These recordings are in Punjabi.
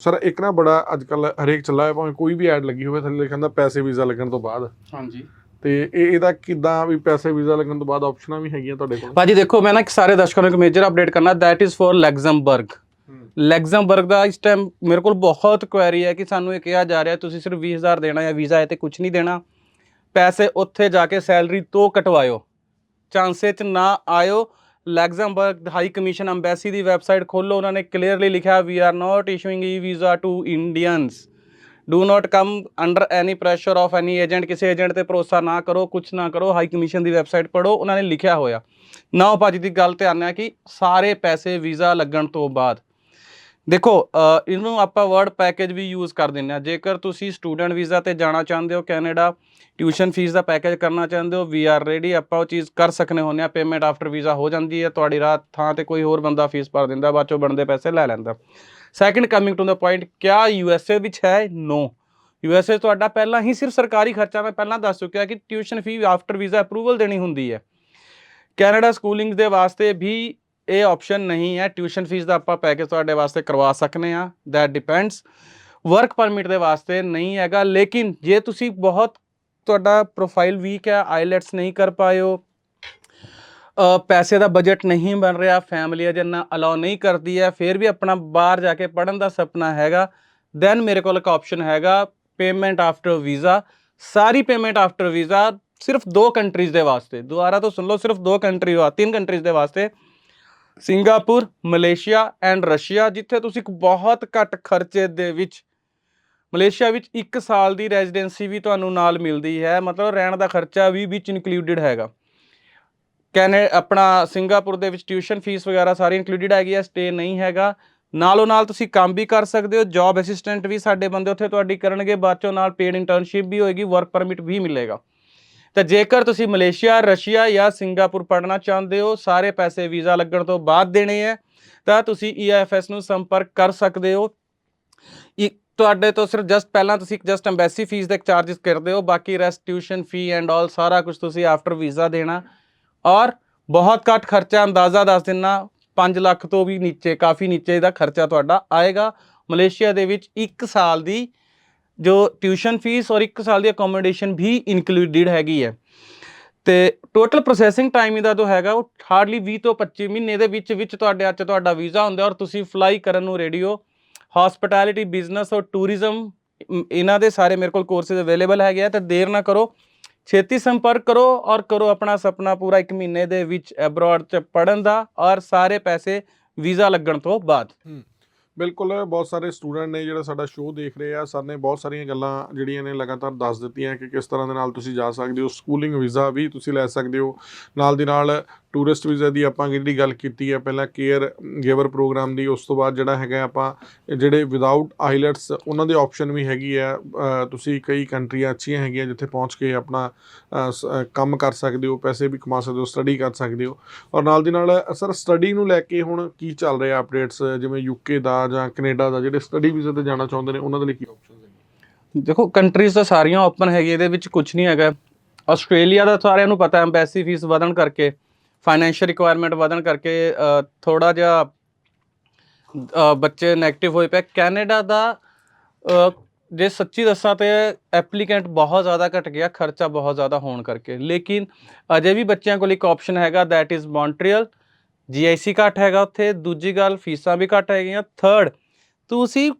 ਸਰ ਇੱਕ ਨਾ ਬੜਾ ਅੱਜ ਕੱਲ ਹਰੇਕ ਚੱਲਾ ਹੈ ਭਾਵੇਂ ਕੋਈ ਵੀ ਐਡ ਲੱਗੀ ਹੋਵੇ ਥੱਲੇ ਲਿਖਣ ਦਾ ਪੈਸੇ ਵੀਜ਼ਾ ਲੱਗਣ ਤੋਂ ਬਾਅਦ। ਹਾਂਜੀ। ਤੇ ਇਹ ਇਹਦਾ ਕਿਦਾਂ ਵੀ ਪੈਸੇ ਵੀਜ਼ਾ ਲੱਗਣ ਤੋਂ ਬਾਅਦ ਆਪਸ਼ਨਾਂ ਵੀ ਹੈਗੀਆਂ ਤੁਹਾਡੇ ਕੋਲ? ਭਾਜੀ ਦੇਖੋ ਮੈਂ ਨਾ ਇੱਕ ਸਾਰੇ ਦਰਸ਼ਕਾਂ ਨੂੰ ਇੱਕ ਮੇਜਰ ਅਪਡੇਟ ਕਰਨਾ that is for Luxembourg Luxembourg ਦਾ ਇਸ ਟਾਈਮ ਮੇਰੇ ਕੋਲ ਬਹੁਤ ਕੁਐਰੀ ਹੈ ਕਿ ਸਾਨੂੰ ਇਹ ਕਿਹਾ ਜਾ ਰਿਹਾ ਤੁਸੀਂ ਸਿਰਫ 20000 ਦੇਣਾ ਜਾਂ ਵੀਜ਼ਾ ਹੈ ਤੇ ਕੁਝ ਨਹੀਂ ਦੇਣਾ। ਪੈਸੇ ਉੱਥੇ ਜਾ ਕੇ ਸੈਲਰੀ ਤੋਂ ਕਟਵਾਇਓ। ਚਾਂਸੇ ਚ ਨਾ ਆਇਓ ਲੈਗਜ਼ਮਬਰਗ ਹਾਈ ਕਮਿਸ਼ਨ ਅੰਬੈਸੀ ਦੀ ਵੈਬਸਾਈਟ ਖੋਲੋ ਉਹਨਾਂ ਨੇ ਕਲੀਅਰਲੀ ਲਿਖਿਆ we are not issuing e visa to Indians do not come under any pressure of any agent ਕਿਸੇ ਏਜੰਟ ਤੇ ਭਰੋਸਾ ਨਾ ਕਰੋ ਕੁਝ ਨਾ ਕਰੋ ਹਾਈ ਕਮਿਸ਼ਨ ਦੀ ਵੈਬਸਾਈਟ ਪੜੋ ਉਹਨਾਂ ਨੇ ਲਿਖਿਆ ਹੋਇਆ। ਨਾ ਭਾਜੀ ਦੀ ਗੱਲ ਧਿਆਨ ਹੈ ਕਿ ਸਾਰੇ ਪੈਸੇ ਵੀਜ਼ਾ ਲੱਗਣ ਤੋਂ ਬਾਅਦ ਦੇਖੋ ਇਹਨੂੰ ਆਪਾਂ ਵਰਡ ਪੈਕੇਜ ਵੀ ਯੂਜ਼ ਕਰ ਦਿੰਦੇ ਆ ਜੇਕਰ ਤੁਸੀਂ ਸਟੂਡੈਂਟ ਵੀਜ਼ਾ ਤੇ ਜਾਣਾ ਚਾਹੁੰਦੇ ਹੋ ਕੈਨੇਡਾ ਟਿਊਸ਼ਨ ਫੀਸ ਦਾ ਪੈਕੇਜ ਕਰਨਾ ਚਾਹੁੰਦੇ ਹੋ ਵੀ ਆਰ ਰੈਡੀ ਆਪਾਂ ਉਹ ਚੀਜ਼ ਕਰ ਸਕਨੇ ਹੁੰਦੇ ਆ ਪੇਮੈਂਟ ਆਫਟਰ ਵੀਜ਼ਾ ਹੋ ਜਾਂਦੀ ਹੈ, ਤੁਹਾਡੀ ਰਾਤ ਥਾਂ ਤੇ ਕੋਈ ਹੋਰ ਬੰਦਾ ਫੀਸ ਭਰ ਦਿੰਦਾ, ਬਾਅਦ ਚੋਂ ਬਣਦੇ ਪੈਸੇ ਲੈ ਲੈਂਦਾ। Second coming to the point ਕਿਆ ਯੂਐਸਏ ਵਿੱਚ ਹੈ? ਨੋ ਯੂਐਸਏ ਤੁਹਾਡਾ ਪਹਿਲਾਂ ਹੀ ਸਿਰਫ ਸਰਕਾਰੀ ਖਰਚਾ, ਮੈਂ ਪਹਿਲਾਂ ਦੱਸ ਚੁੱਕਿਆ ਕਿ tuition fee after visa approval ਦੇਣੀ ਹੁੰਦੀ ਹੈ। ਕੈਨੇਡਾ ਸਕੂਲਿੰਗ ਦੇ ਵਾਸਤੇ ਵੀ ਇਹ ਆਪਸ਼ਨ ਨਹੀਂ ਹੈ ਟਿਊਸ਼ਨ ਫੀਸ ਦਾ ਆਪਾਂ ਪੈਕੇਜ ਤੁਹਾਡੇ ਵਾਸਤੇ ਕਰਵਾ ਸਕਨੇ ਆ ਦੈਟ ਡਿਪੈਂਡਸ ਵਰਕ ਪਰਮਿਟ ਦੇ ਵਾਸਤੇ ਨਹੀਂ ਹੈਗਾ, ਲੇਕਿਨ ਜੇ ਤੁਸੀਂ ਬਹੁਤ ਤੁਹਾਡਾ ਪ੍ਰੋਫਾਈਲ ਵੀਕ ਹੈ ਆਈਲੈਟਸ ਨਹੀਂ ਕਰ ਪਾਇਓ ਪੈਸੇ ਦਾ ਬਜਟ ਨਹੀਂ ਬਣ ਰਿਹਾ ਫੈਮਿਲੀ ਅਜੇ ਨਾ ਅਲਾਉ ਨਹੀਂ ਕਰਦੀ ਹੈ, ਫਿਰ ਵੀ ਆਪਣਾ ਬਾਹਰ ਜਾ ਕੇ ਪੜਨ ਦਾ ਸੁਪਨਾ ਹੈਗਾ। ਦੈਨ ਮੇਰੇ ਕੋਲ ਇੱਕ ਆਪਸ਼ਨ ਹੈਗਾ ਪੇਮੈਂਟ ਆਫਟਰ ਵੀਜ਼ਾ ਸਾਰੀ ਪੇਮੈਂਟ ਆਫਟਰ ਵੀਜ਼ਾ ਸਿਰਫ ਦੋ ਕੰਟਰੀਜ਼ ਦੇ ਵਾਸਤੇ। ਦੁਬਾਰਾ ਤੋਂ ਸੁਣ ਲਓ, ਸਿਰਫ ਦੋ ਕੰਟਰੀ ਵਾ, ਤਿੰਨ ਕੰਟਰੀਜ਼ ਦੇ ਵਾਸਤੇ। ਸਿੰਗਾਪੁਰ, ਮਲੇਸ਼ੀਆ ਐਂਡ ਰਸ਼ੀਆ, ਜਿੱਥੇ ਤੁਸੀਂ ਇੱਕ ਬਹੁਤ ਘੱਟ ਖਰਚੇ ਦੇ ਵਿੱਚ, ਮਲੇਸ਼ੀਆ ਵਿੱਚ 1 ਸਾਲ ਦੀ ਰੈਜ਼ੀਡੈਂਸੀ ਵੀ ਤੁਹਾਨੂੰ ਨਾਲ ਮਿਲਦੀ ਹੈ, ਮਤਲਬ ਰਹਿਣ ਦਾ ਖਰਚਾ ਵੀ ਵਿੱਚ ਇਨਕਲੂਡਡ ਹੈਗਾ। ਕੈਨੇ, ਆਪਣਾ ਸਿੰਗਾਪੁਰ ਦੇ ਵਿੱਚ ਟਿਊਸ਼ਨ ਫੀਸ ਵਗੈਰਾ ਸਾਰੀ ਇਨਕਲੂਡਡ ਹੈਗੀ ਹੈ ਸਟੇ ਨਹੀਂ ਹੈਗਾ। ਨਾਲੋਂ ਨਾਲ ਤੁਸੀਂ ਕੰਮ ਵੀ ਕਰ ਸਕਦੇ ਹੋ ਜੌਬ ਅਸਿਸਟੈਂਟ ਵੀ ਸਾਡੇ ਬੰਦੇ ਉੱਥੇ ਤੁਹਾਡੀ ਕਰਨਗੇ, ਬਾਅਦ ਚੋਂ ਨਾਲ ਪੇਡ ਇੰਟਰਨਸ਼ਿਪ ਵੀ ਹੋਏਗੀ ਵਰਕ ਪਰਮਿਟ ਵੀ ਮਿਲੇਗਾ। ਤਾਂ ਜੇਕਰ ਤੁਸੀਂ ਮਲੇਸ਼ੀਆ, ਰਸ਼ੀਆ ਜਾਂ ਸਿੰਗਾਪੁਰ ਪੜਨਾ ਚਾਹੁੰਦੇ ਹੋ, ਸਾਰੇ ਪੈਸੇ ਵੀਜ਼ਾ ਲੱਗਣ ਤੋਂ ਬਾਅਦ ਦੇਣੇ ਹੈ, ਤਾਂ ਤੁਸੀਂ EIFS ਨੂੰ ਸੰਪਰਕ ਕਰ ਸਕਦੇ ਹੋ। ਇੱਕ ਤੁਹਾਡੇ ਤੋਂ ਸਿਰਫ ਜਸਟ ਪਹਿਲਾਂ ਤੁਸੀਂ ਜਸਟ ਐਮਬੈਸੀ ਫੀਸ ਦੇ ਚਾਰजेस ਕਰਦੇ ਹੋ, ਬਾਕੀ rest tuition fee and all ਸਾਰਾ ਕੁਝ ਤੁਸੀਂ ਆਫਟਰ ਵੀਜ਼ਾ ਦੇਣਾ। ਔਰ ਬਹੁਤ ਘੱਟ ਖਰਚਾ ਅੰਦਾਜ਼ਾ ਦੱਸ ਦਿੰਨਾ 5 ਲੱਖ ਤੋਂ ਵੀ ਨੀਚੇ, ਕਾਫੀ ਨੀਚੇ ਦਾ ਖਰਚਾ ਤੁਹਾਡਾ ਆਏਗਾ। ਮਲੇਸ਼ੀਆ ਦੇ ਵਿੱਚ 1 ਸਾਲ ਦੀ ਜੋ ਟਿਊਸ਼ਨ ਫੀਸ ਔਰ 1 ਸਾਲ ਦੀ ਅਕੋਮੋਡੇਸ਼ਨ ਵੀ ਇਨਕਲੂਡਡ ਹੈਗੀ ਹੈ। ਤੇ ਟੋਟਲ ਪ੍ਰੋਸੈਸਿੰਗ ਟਾਈਮ ਇਹਦਾ ਜੋ ਹੈਗਾ, ਉਹ ਹਾਰਡਲੀ 20 ਤੋਂ 25 ਮਹੀਨੇ ਦੇ ਵਿੱਚ ਵਿੱਚ ਤੁਹਾਡੇ ਅੱਜ ਤੁਹਾਡਾ ਵੀਜ਼ਾ ਹੁੰਦਾ ਔਰ ਤੁਸੀਂ ਫਲਾਈ ਕਰਨ ਨੂੰ ਰੈਡੀ ਹੋ। ਹਸਪਿਟੈਲਿਟੀ ਬਿਜ਼ਨਸ ਔਰ ਟੂਰਿਜ਼ਮ ਇਹਨਾਂ ਦੇ ਸਾਰੇ ਮੇਰੇ ਕੋਲ ਕੋਰਸਿਸ ਅਵੇਲੇਬਲ ਹੈਗੇ ਆ ਤੇ ਦੇਰ ਨਾ ਕਰੋ। ਛੇਤੀ ਸੰਪਰਕ ਕਰੋ ਔਰ ਕਰੋ ਆਪਣਾ ਸੁਪਨਾ ਪੂਰਾ 1 ਮਹੀਨੇ ਦੇ ਵਿੱਚ ਅਬਰੋਡ 'ਚ ਪੜਨ ਦਾ ਔਰ ਸਾਰੇ ਪੈਸੇ ਵੀਜ਼ਾ ਲੱਗਣ ਤੋਂ ਬਾਅਦ। ਬਿਲਕੁਲ, ਬਹੁਤ ਸਾਰੇ ਸਟੂਡੈਂਟ ਨੇ ਜਿਹੜਾ ਸਾਡਾ ਸ਼ੋਅ ਦੇਖ ਰਹੇ ਆ, ਸਰ ਨੇ ਬਹੁਤ ਸਾਰੀਆਂ ਗੱਲਾਂ ਜਿਹੜੀਆਂ ਨੇ ਲਗਾਤਾਰ ਦੱਸ ਦਿੱਤੀਆਂ ਕਿ ਕਿਸ ਤਰ੍ਹਾਂ ਦੇ ਨਾਲ ਤੁਸੀਂ ਜਾ ਸਕਦੇ ਹੋ ਸਕੂਲਿੰਗ ਵੀਜ਼ਾ ਵੀ ਤੁਸੀਂ ਲੈ ਸਕਦੇ ਹੋ, ਨਾਲ ਦੀ ਨਾਲ ਟੂਰਿਸਟ ਵੀਜ਼ਾ ਦੀ ਆਪਾਂ ਜਿਹੜੀ ਗੱਲ ਕੀਤੀ ਹੈ, ਪਹਿਲਾਂ ਕੇਅਰ ਗਿਵਰ ਪ੍ਰੋਗਰਾਮ ਦੀ, ਉਸ ਤੋਂ ਬਾਅਦ ਜਿਹੜਾ ਹੈਗਾ ਆਪਾਂ, ਜਿਹੜੇ ਵਿਦਆਊਟ ਆਈਲੈਟਸ ਉਹਨਾਂ ਦੇ ਆਪਸ਼ਨ ਵੀ ਹੈਗੀ ਆ ਤੁਸੀਂ ਕਈ ਕੰਟਰੀਆਂ ਅੱਛੀਆਂ ਹੈਗੀਆਂ ਜਿੱਥੇ ਪਹੁੰਚ ਕੇ ਆਪਣਾ ਸ- ਕੰਮ ਕਰ ਸਕਦੇ ਹੋ, ਪੈਸੇ ਵੀ ਕਮਾ ਸਕਦੇ ਹੋ ਸਟੱਡੀ ਕਰ ਸਕਦੇ ਹੋ। ਔਰ ਨਾਲ ਦੀ ਨਾਲ ਸਰ ਸਟੱਡੀ ਨੂੰ ਲੈ ਕੇ ਹੁਣ ਕੀ ਚੱਲ ਰਿਹਾ ਅਪਡੇਟਸ ਜਿਵੇਂ ਯੂਕੇ ਦਾ ਜਾਂ ਕੈਨੇਡਾ ਦਾ, ਜਿਹੜੇ ਸਟੱਡੀ ਵੀਜ਼ਾ ਤੇ ਜਾਣਾ ਚਾਹੁੰਦੇ ਨੇ, ਉਹਨਾਂ ਦੇ ਲਈ ਕੀ ਆਪਸ਼ਨਸ ਹੈਗੇ? ਦੇਖੋ ਕੰਟਰੀਜ਼ ਤਾਂ ਸਾਰੀਆਂ ਓਪਨ ਹੈਗੀ, ਇਹਦੇ ਵਿੱਚ ਕੁਝ ਨਹੀਂ ਹੈਗਾ। ਆਸਟ੍ਰੇਲੀਆ ਦਾ ਸਾਰਿਆਂ ਨੂੰ ਪਤਾ ਐਮਬੈਸੀ ਫੀਸ ਵਧਣ ਕਰਕੇ। ਫਾਈਨੈਂਸ਼ੀਅਲ ਰਿਕੁਆਇਰਮੈਂਟ ਵਧਣ ਕਰਕੇ ਥੋੜਾ ਜਿਹਾ ਬੱਚੇ 네ਗੇਟਿਵ ਹੋਏ ਪਏ। ਕੈਨੇਡਾ ਦਾ ਜੇ ਸੱਚੀ ਦੱਸਾਂ ਤੇ ਐਪਲੀਕੈਂਟ ਬਹੁਤ ਜ਼ਿਆਦਾ ਘਟ ਗਿਆ, ਖਰਚਾ ਬਹੁਤ ਜ਼ਿਆਦਾ ਹੋਣ ਕਰਕੇ। ਲੇਕਿਨ ਅਜੇ ਵੀ ਬੱਚਿਆਂ ਕੋਲ ਇੱਕ ਆਪਸ਼ਨ ਹੈਗਾ ਦੈਟ ਇਜ਼ ਮੌਂਟਰੀਅਲ ਜੀਆਈਸੀ ਘੱਟ ਹੈਗਾ ਉੱਥੇ। ਦੂਜੀ ਗੱਲ, ਫੀਸਾਂ ਵੀ ਘੱਟ ਹੈਗੀਆਂ। ਥਰਡ ਤੁਸੀਂ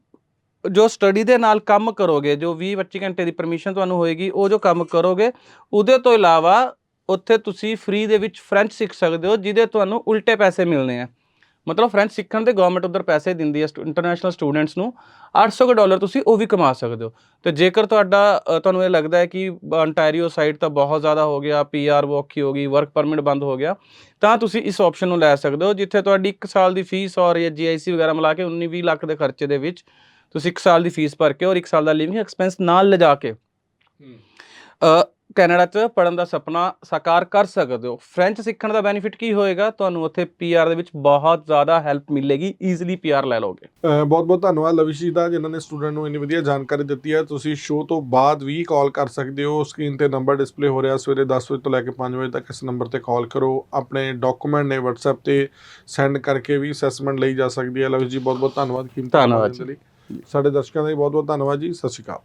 ਜੋ ਸਟੱਡੀ ਦੇ ਨਾਲ ਕੰਮ ਕਰੋਗੇ, ਜੋ 20 25 ਘੰਟੇ ਦੀ ਪਰਮਿਸ਼ਨ ਤੁਹਾਨੂੰ ਹੋਏਗੀ, ਉਹ ਜੋ ਕੰਮ ਕਰੋਗੇ, ਉਹਦੇ ਤੋਂ ਇਲਾਵਾ ਉੱਥੇ ਤੁਸੀਂ ਫ੍ਰੀ ਦੇ ਵਿੱਚ ਫ੍ਰੈਂਚ ਸਿੱਖ ਸਕਦੇ ਹੋ ਜਿਹਦੇ ਤੁਹਾਨੂੰ ਉਲਟੇ ਪੈਸੇ ਮਿਲਨੇ ਆ। ਮਤਲਬ ਫ੍ਰੈਂਚ ਸਿੱਖਣ ਦੇ ਗਵਰਨਮੈਂਟ ਉਧਰ ਪੈਸੇ ਦਿੰਦੀ ਹੈ ਇੰਟਰਨੈਸ਼ਨਲ ਸਟੂਡੈਂਟਸ ਨੂੰ 800 ਕੁ ਡਾਲਰ ਤੁਸੀਂ ਉਹ ਵੀ ਕਮਾ ਸਕਦੇ ਹੋ। ਤੇ ਜੇਕਰ ਤੁਹਾਡਾ ਤੁਹਾਨੂੰ ਇਹ ਲੱਗਦਾ ਹੈ ਕਿ ਅੰਟਾਰੀਓ ਸਾਈਡ ਤਾਂ ਬਹੁਤ ਜ਼ਿਆਦਾ ਹੋ ਗਿਆ ਪੀਆਰ ਔਖੀ ਹੋ ਗਈ ਵਰਕ ਪਰਮਿਟ ਬੰਦ ਹੋ ਗਿਆ ਤਾਂ ਤੁਸੀਂ ਇਸ ਆਪਸ਼ਨ ਨੂੰ ਲੈ ਸਕਦੇ ਹੋ ਜਿੱਥੇ ਤੁਹਾਡੀ 1 ਸਾਲ ਦੀ ਫੀਸ ਔਰ ਇਹ ਜੀਆਈਸੀ ਵਗੈਰਾ ਮਿਲਾ ਕੇ 19 20 ਲੱਖ ਦੇ ਖਰਚੇ ਦੇ ਵਿੱਚ ਤੁਸੀਂ 1 ਸਾਲ ਦੀ ਫੀਸ ਭਰ ਕੇ ਔਰ 1 ਸਾਲ ਦਾ ਲਿਵਿੰਗ ਐਕਸਪੈਂਸ ਨਾਲ ਲਿਜਾ ਕੇ। ਕੈਨੇਡਾ 'ਚ ਪੜਨ ਦਾ ਸੁਪਨਾ ਸਾਕਾਰ ਕਰ ਸਕਦੇ ਹੋ। ਫ੍ਰੈਂਚ ਸਿੱਖਣ ਦਾ ਬੈਨੀਫਿਟ ਕੀ ਹੋਏਗਾ? ਤੁਹਾਨੂੰ ਉੱਥੇ ਪੀਆਰ ਦੇ ਵਿੱਚ ਬਹੁਤ ਜ਼ਿਆਦਾ ਹੈਲਪ ਮਿਲੇਗੀ। ਈਜ਼ੀਲੀ ਪੀਆਰ ਲੈ ਲਓਗੇ। ਬਹੁਤ ਬਹੁਤ ਧੰਨਵਾਦ ਲਵਿਸ਼ ਜੀ ਦਾ ਜਿਨ੍ਹਾਂ ਨੇ ਸਟੂਡੈਂਟ ਨੂੰ ਇੰਨੀ ਵਧੀਆ ਜਾਣਕਾਰੀ ਦਿੱਤੀ ਹੈ। ਤੁਸੀਂ ਸ਼ੋਅ ਤੋਂ ਬਾਅਦ ਵੀ ਕਾਲ ਕਰ ਸਕਦੇ ਹੋ। ਸਕਰੀਨ ਤੇ ਨੰਬਰ ਡਿਸਪਲੇ ਹੋ ਰਿਹਾ ਸਵੇਰੇ 10 ਵਜੇ ਤੋਂ ਲੈ ਕੇ 5 ਵਜੇ ਤੱਕ। ਇਸ ਨੰਬਰ ਤੇ ਕਾਲ ਕਰੋ। ਆਪਣੇ ਡਾਕੂਮੈਂਟ ਨੇ WhatsApp ਤੇ ਸੈਂਡ ਕਰਕੇ ਵੀ ਅਸੈਸਮੈਂਟ ਲਈ ਜਾ ਸਕਦੀ ਹੈ। ਲਵਿਸ਼ ਜੀ ਬਹੁਤ ਬਹੁਤ ਧੰਨਵਾਦ ਕੀਮਤੀ ਧੰਨਵਾਦ ਸਾਡੇ ਦਰਸ਼ਕਾਂ ਦਾ ਵੀ ਬਹੁਤ ਬਹੁਤ ਧੰਨਵਾਦ ਜੀ। ਸਤਿ ਸ਼੍ਰੀ ਅਕਾਲ।